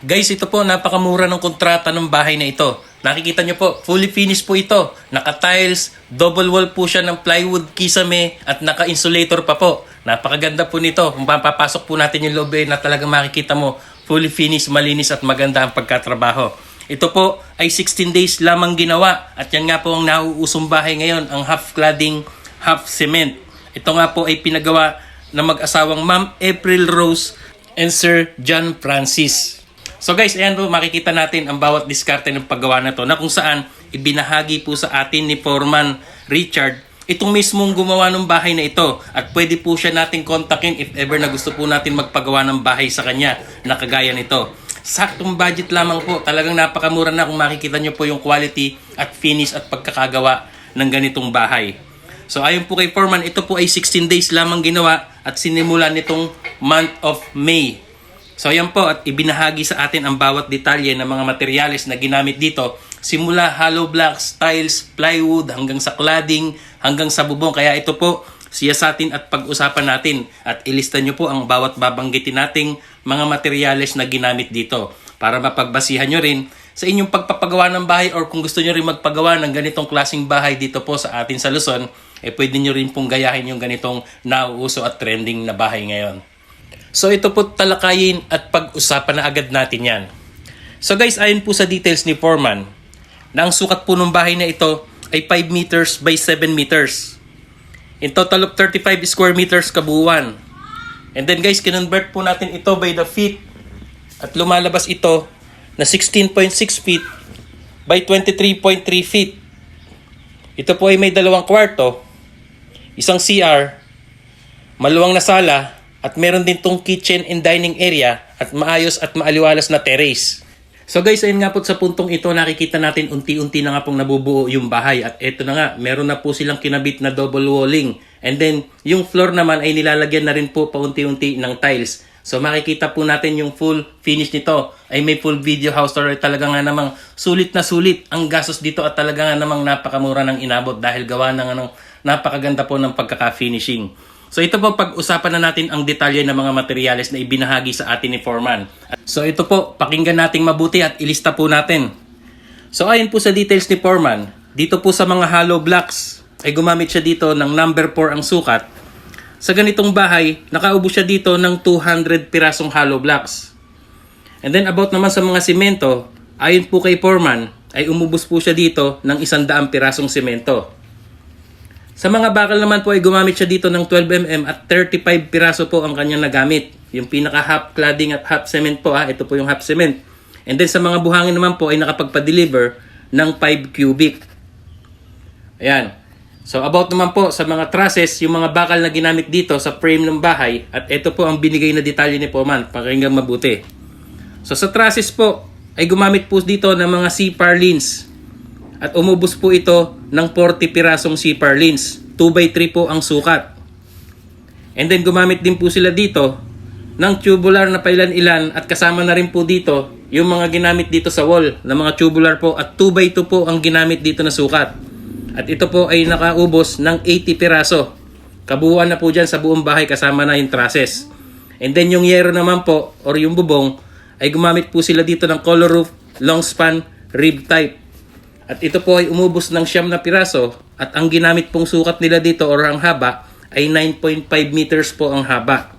Guys, ito po, napakamura ng kontrata ng bahay na ito. Nakikita nyo po, fully finished po ito. Naka-tiles, double wall po siya ng plywood, kisame, at naka-insulator pa po. Napakaganda po nito. Kung papapasok po natin yung lobby na talagang makikita mo, fully finished, malinis at maganda ang pagkatrabaho. Ito po ay 16 days lamang ginawa at yan nga po ang nauusong bahay ngayon, ang half cladding, half cement. Ito nga po ay pinagawa ng mag-asawang Ma'am April Rose and Sir John Francis. So guys, ayan po makikita natin ang bawat diskarte ng paggawa na to na kung saan ibinahagi po sa atin ni Foreman Richard itong mismong gumawa ng bahay na ito at pwede po siya nating kontakin if ever na gusto po natin magpagawa ng bahay sa kanya na kagaya nito. Saktong budget lamang po, talagang napakamura na kung makikita nyo po yung quality at finish at pagkakagawa ng ganitong bahay. So ayon po kay Foreman, ito po ay 16 days lamang ginawa at sinimula nitong month of May. So ayan po at ibinahagi sa atin ang bawat detalye ng mga materyales na ginamit dito simula hollow blocks, tiles, plywood hanggang sa cladding, hanggang sa bubong. Kaya ito po siyasatin at pag-usapan natin at ilista nyo po ang bawat babanggitin nating mga materyales na ginamit dito para mapagbasihan nyo rin sa inyong pagpapagawa ng bahay or kung gusto nyo rin magpagawa ng ganitong klaseng bahay dito po sa atin sa Luzon, eh pwede nyo rin pong gayahin yung ganitong nauuso at trending na bahay ngayon. So ito po talakayin at pag-usapan na agad natin yan. So guys, ayon po sa details ni Foreman, na ang sukat po ng bahay na ito ay 5 meters by 7 meters. In total of 35 square meters kabuuan. And then guys, kinonvert po natin ito by the feet at lumalabas ito na 16.6 feet by 23.3 feet. Ito po ay may dalawang kwarto, isang CR, maluwang na sala, at meron din tong kitchen and dining area at maayos at maaliwalas na terrace. So guys, ayun nga po sa puntong ito, nakikita natin unti-unti na nga pong nabubuo yung bahay. At eto na nga, meron na po silang kinabit na double walling. And then, yung floor naman ay nilalagyan na rin po paunti-unti ng tiles. So makikita po natin yung full finish nito ay may full video house tour talaga nga namang sulit na sulit ang gastos dito at talaga nga namang napakamura ng inabot dahil gawa ng anong napakaganda po ng pagkaka-finishing. So ito po pag-usapan na natin ang detalye ng mga materyales na ibinahagi sa atin ni Foreman. So ito po, pakinggan nating mabuti at ilista po natin. So ayon po sa details ni Foreman, dito po sa mga hollow blocks ay gumamit siya dito ng number 4 ang sukat. Sa ganitong bahay, nakaubo siya dito ng 200 pirasong hollow blocks. And then about naman sa mga simento, ayon po kay Foreman, ay umubos po siya dito ng 100 pirasong simento. Sa mga bakal naman po ay gumamit siya dito ng 12mm at 35 piraso po ang kanyang nagamit. Yung pinaka half cladding at half cement po ha, ito po yung half cement. And then sa mga buhangin naman po ay nakapagpa-deliver ng 5 cubic. Ayan. So about naman po sa mga trusses, yung mga bakal na ginamit dito sa frame ng bahay at ito po ang binigay na detalye ni Poman, pakinggan mabuti. So sa trusses po ay gumamit po dito ng mga C-par lins at umubos po ito ng 40 pirasong CPAR lins. 2x3 po ang sukat. And then gumamit din po sila dito ng tubular na pailan-ilan at kasama na rin po dito yung mga ginamit dito sa wall na mga tubular po at 2x2 po ang ginamit dito na sukat. At ito po ay nakaubos ng 80 piraso. Kabuuan na po dyan sa buong bahay kasama na yung trusses. And then yung yero naman po or yung bubong ay gumamit po sila dito ng color roof, long span, rib type. At ito po ay umubos ng siyam na piraso at ang ginamit pong sukat nila dito or ang haba ay 9.5 meters po ang haba.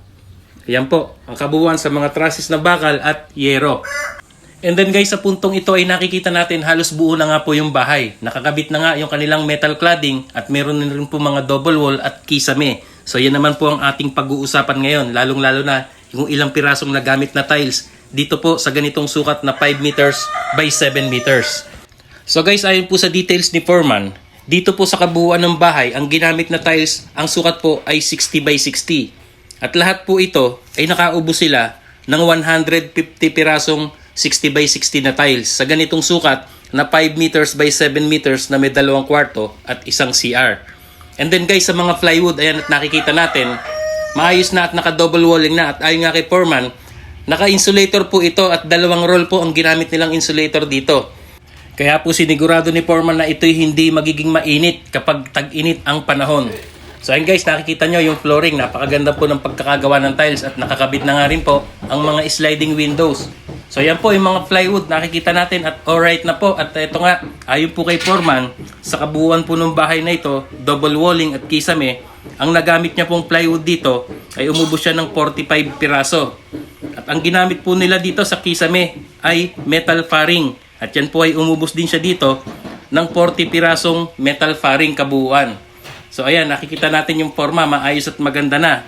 Ayan po, ang kabuuan sa mga trusses na bakal at yero. And then guys, sa puntong ito ay nakikita natin halos buo na nga po yung bahay. Nakakabit na nga yung kanilang metal cladding at meron na rin po mga double wall at kisame. So yan naman po ang ating pag-uusapan ngayon, lalong-lalo na yung ilang pirasong nagamit na tiles dito po sa ganitong sukat na 5 meters by 7 meters. So guys, ayon po sa details ni Foreman, dito po sa kabuuan ng bahay, ang ginamit na tiles, ang sukat po ay 60 by 60. At lahat po ito ay nakaubo sila ng 150 pirasong 60 by 60 na tiles sa ganitong sukat na 5 meters by 7 meters na may dalawang kwarto at isang CR. And then guys, sa mga plywood, ayan at nakikita natin, maayos na at naka-double walling na at ayon nga kay Foreman, naka-insulator po ito at dalawang roll po ang ginamit nilang insulator dito. Kaya po sinigurado ni Foreman na ito'y hindi magiging mainit kapag tag-init ang panahon. So ayun guys, nakikita nyo yung flooring. Napakaganda po ng pagkakagawa ng tiles at nakakabit na nga rin po ang mga sliding windows. So yan po yung mga plywood nakikita natin at alright na po. At ito nga, ayon po kay Foreman, sa kabuuan po ng bahay na ito, double walling at kisame, ang nagamit niya pong plywood dito ay umubos siya ng 45 piraso. At ang ginamit po nila dito sa kisame ay metal faring. At yan po ay umubos din siya dito ng 40 pirasong metal faring kabuuan. So ayan, nakikita natin yung forma, maayos at maganda na.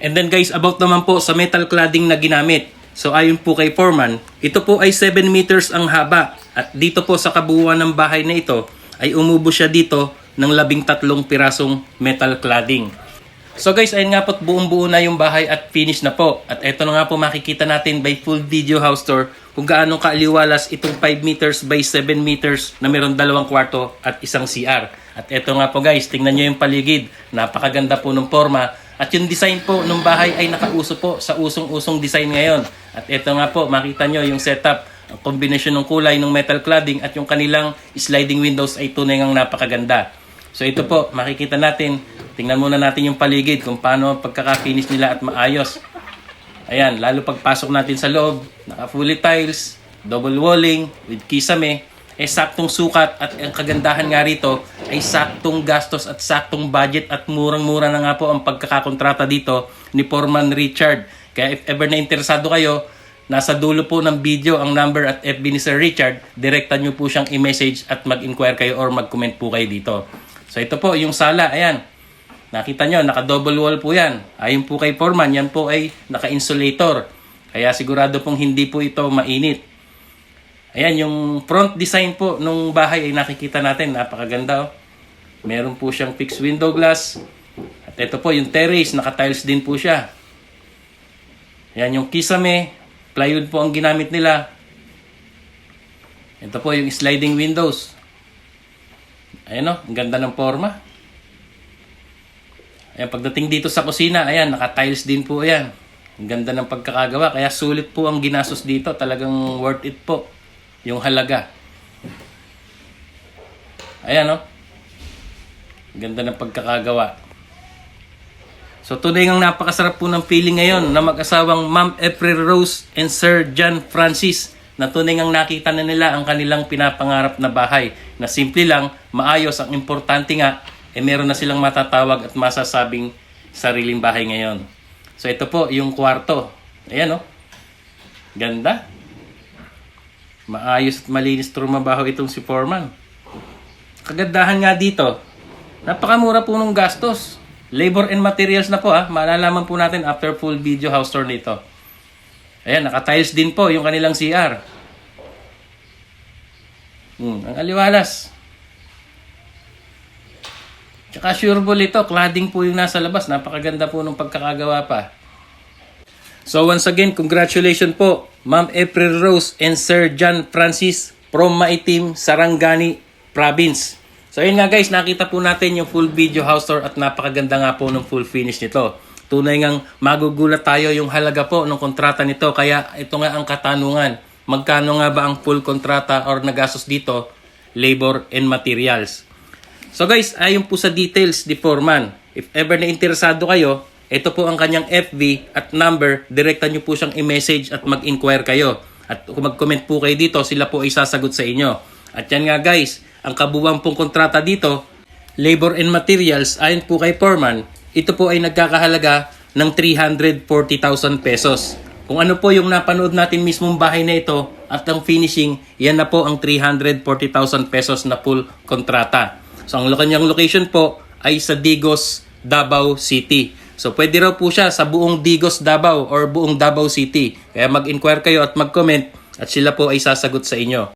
And then guys, about naman po sa metal cladding na ginamit. So ayon po kay Foreman, ito po ay 7 meters ang haba. At dito po sa kabuuan ng bahay na ito, ay umubos siya dito ng labing tatlong pirasong metal cladding. So guys, ayun nga po buong buo na yung bahay at finish na po. At ito na nga po makikita natin by full video house tour kung gaano kaaliwalas itong 5 meters by 7 meters na meron dalawang kwarto at isang CR. At ito nga po guys, tingnan nyo yung paligid. Napakaganda po ng forma. At yung design po ng bahay ay nakauso po sa usong-usong design ngayon. At ito nga po, makita nyo yung setup. Ang kombinasyon ng kulay ng metal cladding at yung kanilang sliding windows ay tunay ngang napakaganda. So ito po, makikita natin. Tingnan muna natin yung paligid kung paano ang pagkaka-finish nila at maayos. Ayan, lalo pagpasok natin sa loob, naka fully tiles, double walling with kisame, eh saktong sukat at ang kagandahan nga rito ay saktong gastos at saktong budget at murang-mura na nga po ang pagkakakontrata dito ni Foreman Richard. Kaya if ever na interesado kayo, nasa dulo po ng video ang number at FB ni Sir Richard, direktan nyo po siyang i-message at mag-inquire kayo or mag-comment po kayo dito. So ito po, yung sala, ayan. Nakita nyo, naka-double wall po yan. Ayon po kay Foreman, yan po ay naka-insulator. Kaya sigurado pong hindi po ito mainit. Ayan, yung front design po nung bahay ay nakikita natin. Napakaganda oh. Meron po siyang fixed window glass. At ito po, yung terrace, naka-tiles din po siya. Ayan, yung kisame, plywood po ang ginamit nila. Ito po yung sliding windows. Ayan oh, ang ganda ng forma. Ayan, pagdating dito sa kusina, ayan, naka-tiles din po ayan. Ang ganda ng pagkakagawa. Kaya sulit po ang ginastos dito. Talagang worth it po. Yung halaga. Ayan, oh. Ganda ng pagkakagawa. So, tunay ngang napakasarap po ng feeling ngayon na mag-asawang Ma'am April Rose and Sir John Francis na tunay ngang nakita na nila ang kanilang pinapangarap na bahay na simple lang, maayos, ang importante nga, eh meron na silang matatawag at masasabing sariling bahay ngayon. So, ito po yung kwarto. Ayan, oh. Ganda. Maayos at malinis trumabaho itong si Foreman. Kagandahan nga dito, napakamura po ng gastos. Labor and materials na po ah. Malalaman po natin after full video house tour nito. Ayan, naka-tiles din po yung kanilang CR. Hmm, ang aliwalas. Tsaka sureball ito, cladding po yung nasa labas. Napakaganda po ng pagkakagawa pa. So once again, congratulations po, Ma'am April Rose and Sir John Francis from Maitim, Sarangani Province. So yun nga guys, nakita po natin yung full video house tour at napakaganda nga po ng full finish nito. Tunay ngang magugulat tayo yung halaga po ng kontrata nito. Kaya ito nga ang katanungan. Magkano nga ba ang full kontrata or nagastos dito? Labor and materials. So guys, ayon po sa details ni Foreman. If ever na interesado kayo, ito po ang kanyang FB at number. Direktan nyo po siyang i-message at mag-inquire kayo. At kung mag-comment po kayo dito, sila po ay sasagot sa inyo. At yan nga guys, ang kabuwang pong kontrata dito, labor and materials, ayon po kay Foreman, ito po ay nagkakahalaga ng 340,000 pesos. Kung ano po yung napanood natin mismong bahay na ito at ang finishing, yan na po ang 340,000 pesos na full kontrata. So ang kanyang location po ay sa Digos, Davao City. So pwede raw po siya sa buong Digos, Davao or buong Davao City. Kaya mag-inquire kayo at mag-comment at sila po ay sasagot sa inyo.